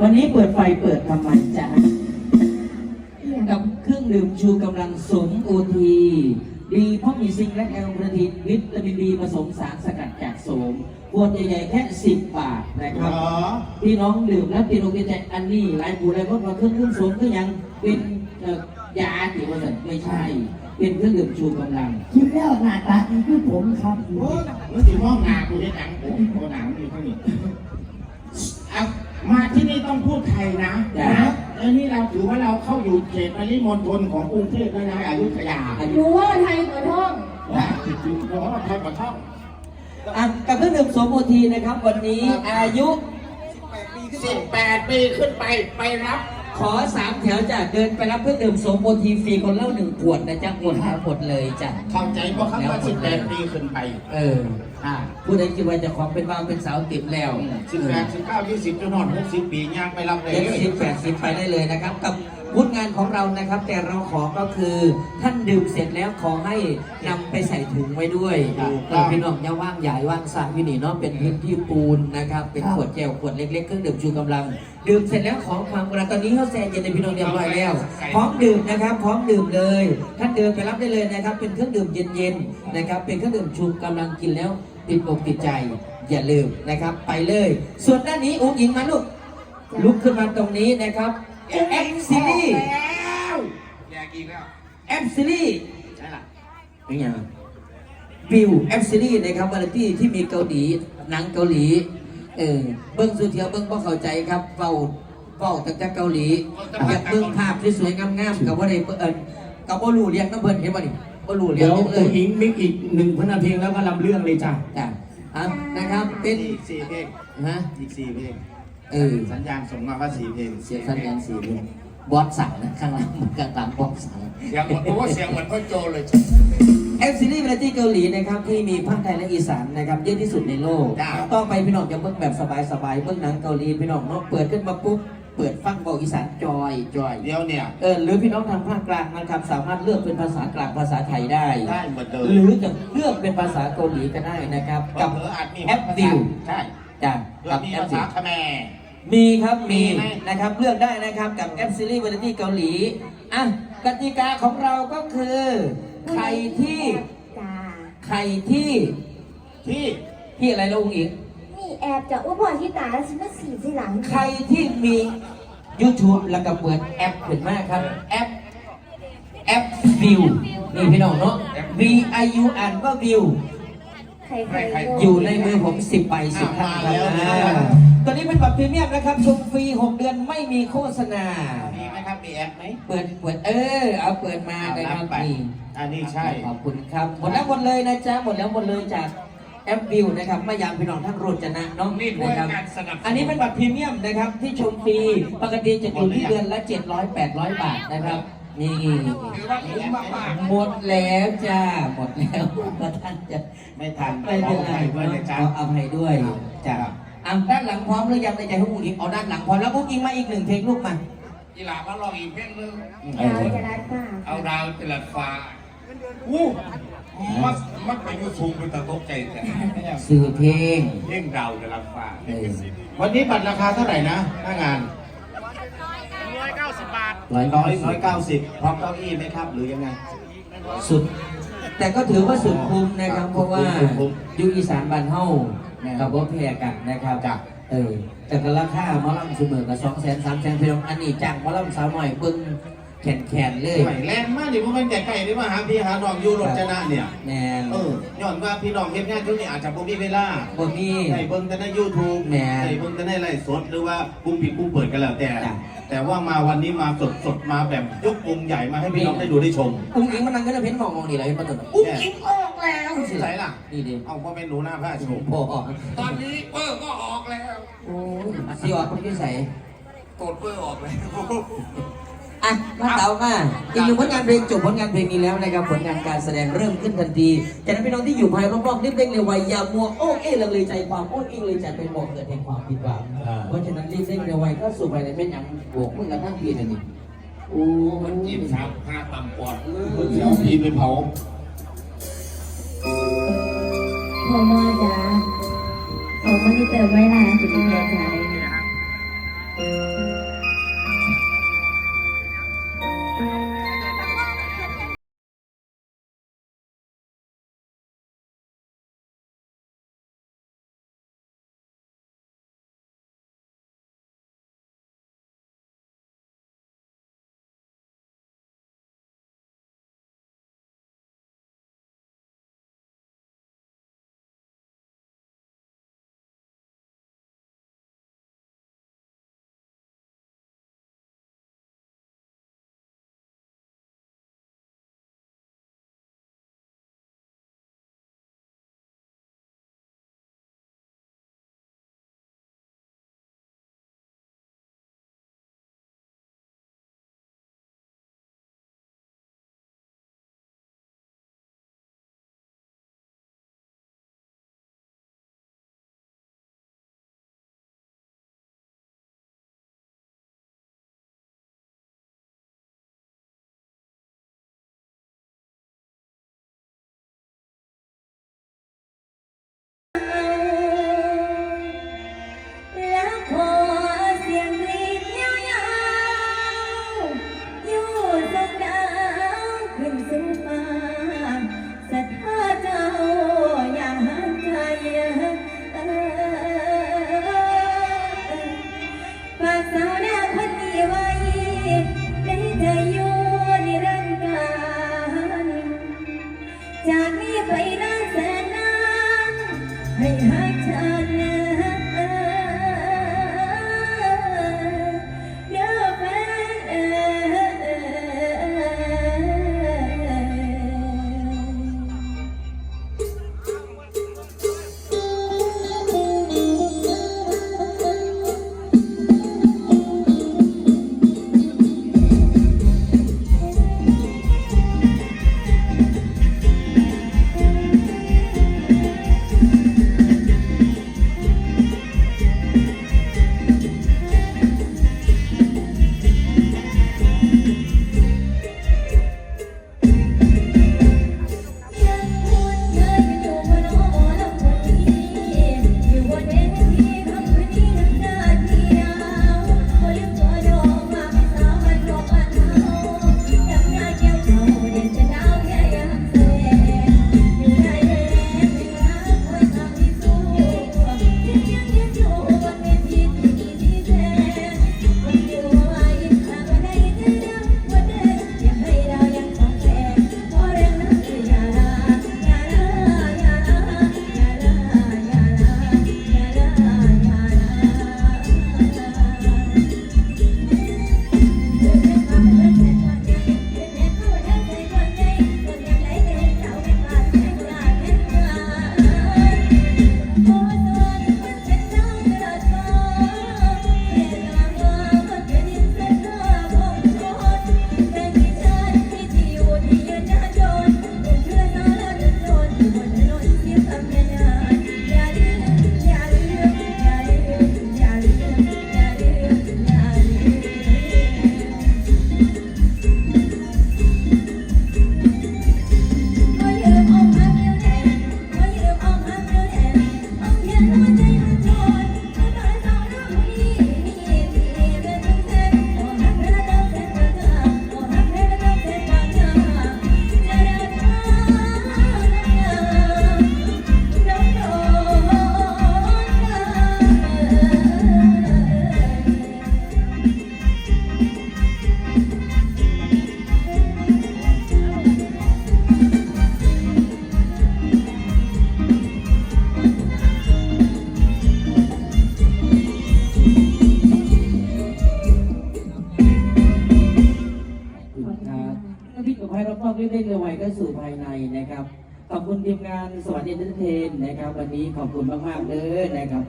วันนี้เปิดไฟเปิดทำไมจ๊ะกับเครื่องดื่มชูกำลังสมโอที ดีเพราะมีซิงค์และแอลกระทินวิตามินดีผสมสารสกัดจากโสมขวดใหญ่ๆแค่ 10 บาทนะครับพี่น้องดื่มแล้วติดอกติดใจอันนี้หลายผู้หลายคนว่าเครื่องดื่มโสมก็ยังเป็นเอ่อยาติว่าสันไม่ใช่ เป็นเครื่องดื่มชูกำลัง คิดแล้วหน้าตาดีคือผมครับ โอ้ยแล้วสิห้องนากูได้หนังผมโคหนังอยู่ข้างนี้เอา มาที่นี่ต้องพูดไทยนะจ้ะนะแล้วนี่เราถือว่าเราเข้าอยู่เขตปริมณฑลของกรุงเทพแล้วนะอยุธยาอาหยุนูว่าไทยกว่าท่องว่าจริงๆเราไทยกว่าช่องอะกับเครื่องดื่มโสมโอทีนะครับ วันนี้อายุ 18 ปีขึ้นไปไปรับ ขอสามแถวจ้ะเดินไปรับเครื่องดื่มโสมโอทีฟรีคนเล่าหนึ่งขวดนะจ๊ะหมดแล้วหมดเลยจ้ะ เข้าใจว่าคำว่า18ปีขึ้นไปเอออ่าผู้ใดคิดว่าเจะของเป็นบ้าวเป็นสาวติดแล้ว18 19 20จนหอด60ปีย่างไปรับเลยเจ็ดสิบแปดสิบไปได้เลยนะครับกับ พุทงานของเรานะครับ แต่เราขอก็คือท่านดื่มเสร็จแล้วขอให้นำไปใส่ถุงไว้ด้วยเออพี่น้องอย่าว่างใหญ่ว่างสระวินี่เนาะเป็นพื้นที่ปูนนะครับ เป็นขวดแก้วขวดเล็กๆเครื่องดื่มชูกำลัง ดื่มเสร็จแล้วของความกระตอนนี้เขาแซงเย็นในพี่น้องเรียบร้อยแล้ว พร้อมดื่มนะครับ พร้อมดื่มเลย ท่านเดินไปรับได้เลยนะครับ เป็นเครื่องดื่มเย็นๆนะครับ เป็นเครื่องดื่มชูกำลังกินแล้วติดอกติดใจอย่าลืมนะครับ ไปเลย ส่วนด้านนี้อุ้งอิงมาลูก ลุกขึ้นมาตรงนี้นะครับ แอปซีรีส์แล้วอยากกินแล้วแอปซีรีส์ใช่ล่ะเป็นยังวิวแอปซีรีส์นะครับวาไรตี้ที่มีเกาหลีหนังเกาหลีเออเบิ้งสุเทียวเบิ้งบ่เข้าใจครับเฝ้าเฝ้าตั้งแต่เกาหลีอยากเบิ้งภาพสวยๆงามๆกับว่าได้เออกับบ่รู้เรียงน้ำเพิ่นเห็นบ่นี่บ่รู้เรียเดี๋งยวน้ำเลตัยวอิงมิกอีกหนึ่งพันนาทีแล้วก็ลำเรื่องเลยจ้ะจ้ะอะนะครับเป็นอีกสี่เพลงฮะอีกสี่เพลง เออ สัญญาณส่งมาว่าสี่เพลงเสียงสัญญาณสีเหลืองบอสสั่งนะข้างหลังข้างหลังบอสสั่งเสียงเหมือนเพราะว่าเสียงเหมือนพ่อโจเลยแอปซีรีส์วาไรตี้เกาหลีนะครับที่มีภาคไทยและอีสานนะครับเยอะที่สุดในโลกจ้าต่อไปพี่น้องจะเบิ่งแบบสบายๆเบิ่งหนังเกาหลีพี่น้องเนาะเปิดขึ้นมาปุ๊บเปิดฟังบอกอีสานจอยจอยเดี๋ยวเนี่ยเออหรือพี่น้องทางภาคกลางนะครับสามารถเลือกเป็นภาษากลางภาษาไทยได้ได้หมดเลยหรือจะเลือกเป็นภาษาเกาหลีก็ได้นะครับกักับบเผลออาจมีแอปวิวใช่ จ้ะเพื่อกับมีแอปภาวิษาวคแมร์ มีครับมีมีไหม นะครับเลือกได้นะครับกับแอปซีรีส์วาไรตี้เกาหลีอะกติกาของเราก็คือ ใครที่จ้าใครที่ที่ที่อะไรแล้วองค์อิงมีแอบจากอุ้ยพอที่ตาแล้วฉันก็สีที่หลังใครที่มี YouTube แล้วก็เปิดแอปเห็นไหมครับ แอป แอปวิวนี่พี่น้องเนาะ V I U อ่านว่าวิว ใครใคร อยู่ในมือผม10ใบ10ท่านครับอ่าตัวนี้เป็นบัตรพรีเมียมนะครับชมฟรี6เดือนไม่มีโฆษณา มีไหมครับ มีแอปไหมเปิดเปิดเออ เอาเปิดมาเลยครับเอารับไปนี่อันนี้ใช่ ขอบคุณครับ หมดแล้วหมดเลยนะจ๊ะหมดแล้วหมดเลยจากแอปวิวนะครับมายามพี่น้องทั้งโรจนะเน้องนี่ด้วยนะครับการสนับสนุน อันนี้เป็นบัตรพรีเมียมนะครับที่ชมฟรีปกติจะอยู่ที่เดือนละ700 800 บาทนะครับ นี่ถือว่าคุ้มมากหมดแล้วจ้า หมดแล้วก็ท่านจะไม่ทันไม่เป็นไรขออภัยด้วยนะจ๊ะ ขออภัยด้วยจ้าอะด้านหลังพร้อมหรือยังในใจของผู้หญิงเอาด้านหลังพร้อมแล้วผู้หญิงมาอีกหนึ่งเพลงลูกมาอีหลามาลองอีกเพลงนึงเอดาวอจะรัดป้าเอาดาวจลัดฟ้าอู้มัดมัดไปอยูสูงเป็นตะตกใจแต่สื่อเพลง เพลงดาวจลัดฟ้าเออวันนี้บัตรราคาเท่าไหร่นะหน้างานร้อย ร้อยเก้าร้อยสิบเก้าสิบพร้อมเก้าอี้ไหมครับ หรือยังไง สุด แต่ก็ถือว่าสุดคุ้มนะครับ เพราะว่าสุดคุ้มอยูอีสานบ้านเฮากับว่าแพ้กันนะครับจ้ะเออแต่ก็ราคาหมอลำเสมอกับสองแสนสามแสนพี่น้องอันนี้จ้างหมอลำสาวหน่อยเบิ้งแข นแขนๆเลย ไหวแรงมากดิเพราะมันใกล้ๆนี่มาหาพี่หาน้องอยู่รถชนะเนี่ย แมนเออย้อนว่าพี่น้องเฮ็ดงานช่วงนี้อาจจะบ่มีเวลาบ่มี ใส่เบิ่งแต่ใน YouTube แหม่ใส่เบิ่งแต่ในไลฟ์สดหรือว่าปุ่มปิดปุ่มเปิดกันแล้วแต่ จ้ะ แต่ว่ามาวันนี้มาสดสดๆมาแบบยกวงใหญ่มาให้พี่น้องได้ดูได้ชมอุ้งอิงมันนั่งก็จะเพ้นมองมองนี่เลยมันตัวอุ้งอิงออกแล้วที่ไหนล่ะ นี่ดิเอาว่าเป็นหนูหน้าผ้าชมโอ้โหตอนนี้เปอร์ก็ออกแล้ว โอ้ยสีออกคนที่ใส่กดเปอร์ออกแล้ว อะมาเต๋ามาอีกหนึ่งผลงานเพลงจบผลงานเพลงนี้แล้วนะครับผลงานการแสดงเริ่มขึ้นทันทีจากนั้นพี่น้องที่อยู่ภายรอบๆรีบเร่งเร็วไวอย่ามัวโอ้เอ๊ะลังเลใจความโอ้เอ๊ะเลยจะเป็นบอกเกิดแห่งความผิดหวังเพราะฉะนั้นรีบเร่งเร็วไวก็สู่ภายในแม่นยังบวกมึงกันทั้งปีเลยนี่โอ้มันจีบสาวห้าต่ำปอดเดี๋ยวพีไปเผาพ่อมอจ้าของมันนี่เติมไว้นานสุดที่ใจนี่ ทีมงานสวัสดีเอนท์เทนนะครับ วันนี้ขอบคุณมากๆเลยนะครับ